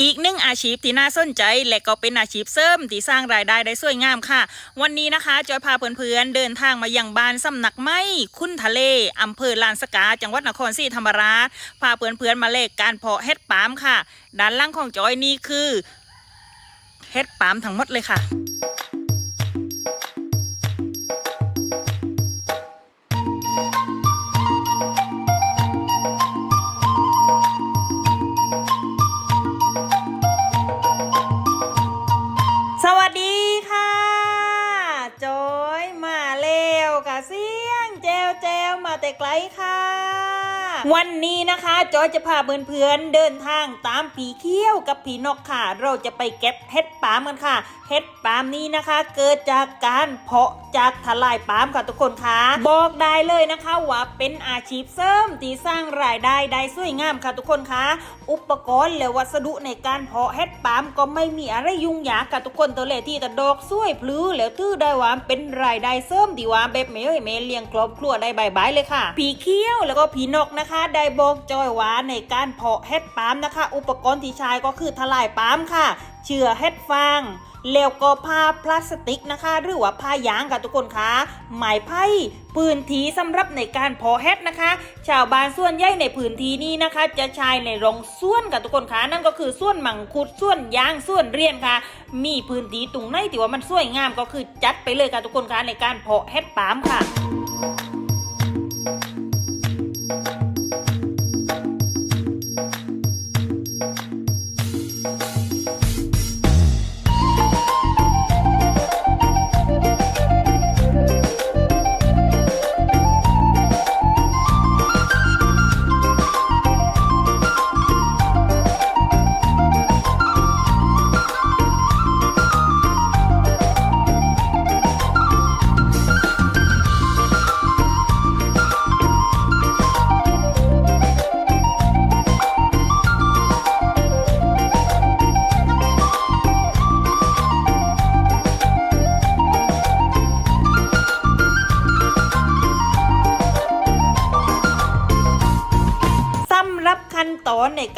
อีกหนึ่งอาชีพที่น่าสนใจและก็เป็นอาชีพเสริมที่สร้างรายได้ได้สวยงามค่ะ วันนี้นะคะจอยพาเพื่อนๆเดินทางมายังบ้านสำนักไม้คุ้นทะเลอำเภอลานสกา จังหวัดนครศรีธรรมราชพาเพื่อนๆมาเลกการเพาะเฮ็ดปามค่ะ ด้านล่างของจอยนี่คือเฮ็ดปามทั้งหมดเลยค่ะ มาแต่ไกลค่ะ วันนี้นะคะจอยจะพาเพื่อนๆเดินทางตามผีเขี้ยวกับผีนกค่ะ เราจะไปเก็บเห็ดปามกันค่ะ เห็ดปามนี้นะคะ เกิดจากการเพาะจากทลายปามค่ะทุกคนค่ะ บอกได้เลยนะคะว่าเป็นอาชีพเสริมที่สร้างรายได้ได้สวยงามค่ะทุกคนค่ะ อุปกรณ์และวัสดุในการเพาะเห็ดปามก็ไม่มีอะไรยุ่งยากค่ะทุกคนตัวเลขที่แต่ดอกสวยพลื้อแล้วถือได้ว่าเป็นรายได้เสริมที่ว่าแบบเมย์เมย์เลี้ยงครอบครัวได้บายๆเลยค่ะ ผีเขี้ยวแล้วก็ผีนกนะคะได้บอกจอยว่าในการเพาะเห็ดปาล์มนะคะ อุปกรณ์ที่ใช้ก็คือทลายปาล์มค่ะ เชื่อเห็ดฟางแล้วก็ผ้าพลาสติกนะคะ หรือว่าผ้ายางค่ะทุกคนคะไม้ไผ่พื้นที่สำหรับในการเพาะเห็ดนะคะ ชาวบ้านส่วนใหญ่ในพื้นที่นี้นะคะ จะใช้ในโรงส่วนค่ะทุกคนคะนั่นก็คือส่วนมังคุดส่วนยางส่วนเรียนค่ะ มีพื้นที่ตรงไหนที่ว่ามันสวยงามก็คือจัดไปเลยค่ะทุกคนคะในการเพาะเห็ดปาล์มค่ะ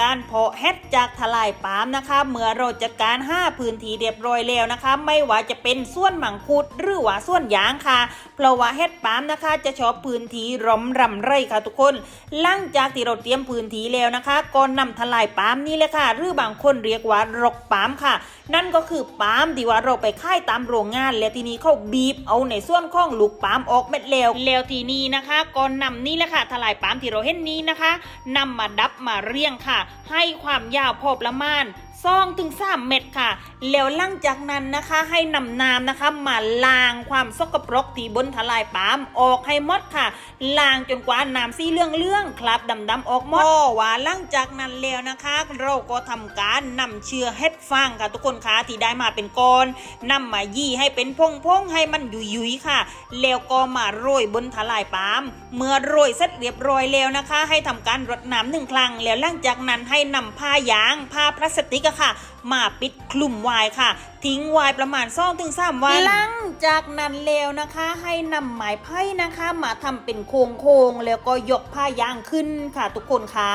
การเพาะเห็ดจากทลายปาล์มนะคะ เมื่อเราจัดการ5พื้นที่เรียบร้อยแล้วนะคะ ไม่ว่าจะเป็นส่วนหมังคุดหรือว่าส่วนยางค่ะ เพราะว่าเห็ดปาล์มนะคะ จะชอบพื้นที่ร่มรำไรค่ะทุกคนหลังจากที่เราเตรียมพื้นที่แล้วนะคะก็นำทลายปาล์มนี่เลยค่ะ หรือบางคนเรียกว่ารกปาล์มค่ะ นั่นก็คือปาล์มที่ว่าเราไปค่ายตามโรงงาน แล้วทีนี้เขาบีบเอาในส่วนของลูกปาล์มออกเม็ดแล้วแล้วทีนี้นะคะก็นำนี่แหละค่ะทลายปาล์มที่เราเห็นนี้นะคะนำมาดับมาเรียงค่ะให้ความยาวพอประมาณ ซองถึง3เม็ดค่ะ แล้วหลังจากนั้นนะคะให้นำน้ำนะคะมาล้างความสกปรกที่บนทลายปามออกให้หมดค่ะล้างจนกว่าน้ำสีเหลืองๆคราบดำๆออกหมดพอว่าหลังจากนั้นแล้วนะคะ เราก็ทำการนำเชื้อเห็ดฟางค่ะ ทุกคนคะที่ได้มาเป็นก้อนนำมายี่ให้เป็นพงๆให้มันยุยๆค่ะ แล้วก็มาโรยบนทลายปาม เมื่อโรยเสร็จเรียบร้อยแล้วนะคะ ให้ทำการรดน้ำหนึ่งครั้งแล้วหลังจากนั้นให้นำผ้ายางผ้าพลาสติกอะค่ะ มาปิดคลุ่มไว้ค่ะ ทิ้งไว้ประมาณ2-3ถึง3วัน หลังจากนั้นแล้วนะคะ ให้นำไม้ไผ่นะคะ มาทำเป็นโค้งๆแล้วก็ยกผ้ายางขึ้นค่ะ ทุกคนคะ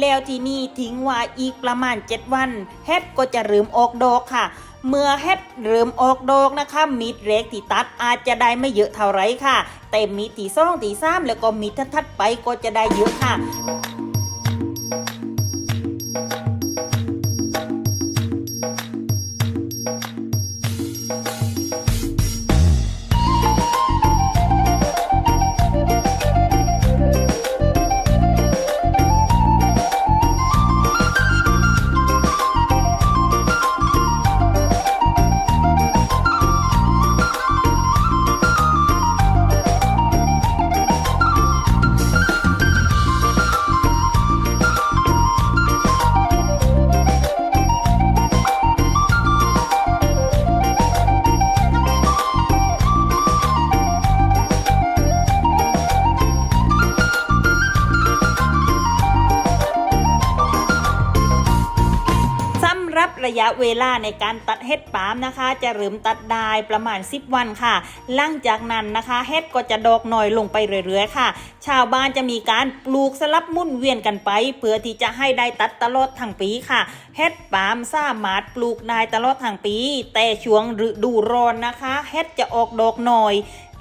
แล้วทีนี้ทิ้งไว้อีกประมาณ 7 วันเห็ดก็จะเริ่มออกดอกค่ะ เมื่อเห็ดเริ่มออกดอกนะคะมีดเล็กที่ตัดอาจจะได้ไม่เยอะเท่าไรค่ะ แต่มีดตีซ่องที่ซ้ำแล้วก็มีดทัดๆไปก็จะได้เยอะค่ะ ระยะเวลาในการตัดเห็ดปาล์มนะคะ จะเริ่มตัดได้ประมาณ 10 วันค่ะ หลังจากนั้นนะคะเห็ดก็จะดอกหน่อยลงไปเรื่อยๆค่ะ ชาวบ้านจะมีการปลูกสลับมุ่นเวียนกันไป เพื่อที่จะให้ได้ตัดตลอดทั้งปีค่ะเห็ดปาล์มสามารถปลูกได้ตลอดทั้งปี แต่ช่วงฤดูร้อนนะคะเห็ดจะออกดอกหน่อย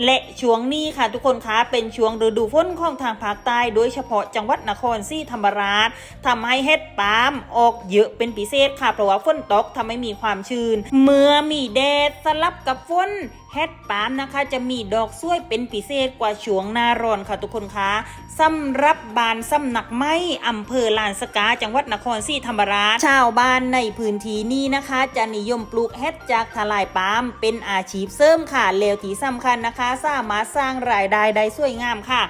และช่วงนี้ค่ะทุกคนคะเป็นช่วงฤดูฝนของทางภาคใต้ โดยเฉพาะจังหวัดนครศรีธรรมราชทำให้เห็ดปาล์มออกเยอะเป็นพิเศษค่ะเพราะว่าฝนตกทำให้มีความชื้น เมื่อมีแดดสลับกับฝน เห็ดปามนะคะจะมีดอกสวยเป็นพิเศษกว่าช่วงหน้าร้อนค่ะทุกคนคะสำหรับบานสำนักไม้อำเภอลานสกา จังหวัดนครศรีธรรมราช ชาวบ้านในพื้นที่นี้นะคะ จะนิยมปลูกเห็ดจากทลายปามเป็นอาชีพเสริมค่ะแล้วที่สำคัญนะคะ สามารถสร้างรายได้ได้สวยงามค่ะ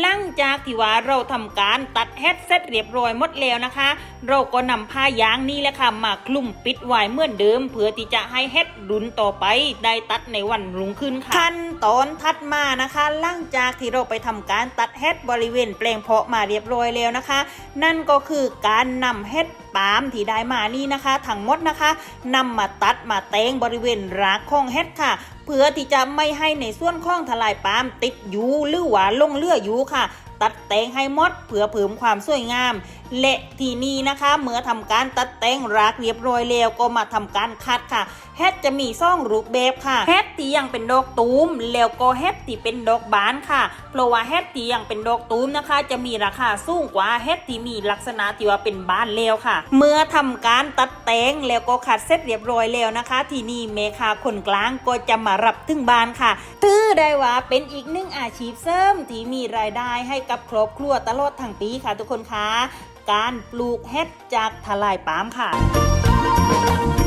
หลังจากที่ว่าเราทำการตัดเห็ดเสร็จเรียบร้อยหมดแล้วนะคะ เราก็นำผ้ายางนี้แหละค่ะมาคลุมปิดไว้เหมือนเดิม เพื่อที่จะให้เห็ดรุนต่อไปได้ตัดในวันรุ่งขึ้นค่ะขั้นตอนถัดมานะคะหลังจากที่เราไปทำการตัดเห็ดบริเวณแปลงเพาะมาเรียบร้อยแล้วนะคะ นั่นก็คือการนำเห็ดปาล์มที่ได้มานี่นะคะทั้งหมดนะคะนำมาตัดมาแตงบริเวณรากของเห็ดค่ะเพื่อที่จะไม่ให้ในส่วนของทลายปาล์มติดอยู่หรือว่าลงเลืออยู่ค่ะ ตัดแต่งให้หมดเพื่อเพิ่มความสวยงาม และทีนี้นะคะเมื่อทำการตัดแต่งรากเรียบร้อยแล้วก็มาทำการคัดค่ะเฮ็ดจะมีซ่องรูปแบบค่ะเฮ็ดที่ยังเป็นดอกตูมแล้วก็เฮ็ดที่เป็นดอกบานค่ะเพราะว่าเฮ็ดที่ยังเป็นดอกตูมนะคะ จะมีราคาสูงกว่าเฮ็ดที่มีลักษณะที่ว่าเป็นบานแล้วค่ะ เมื่อทำการตัดแต่งแล้วก็คัดเสร็จเรียบร้อยแล้วนะคะ ทีนี้เมคาคนกลางก็จะมารับถึงบานค่ะถือได้ว่าเป็นอีกหนึ่งอาชีพเสริมที่มีรายได้ให้กับครอบครัวตลอดทั้งปีค่ะทุกคนคะ การปลูกเห็ดจากทลายปาล์มค่ะ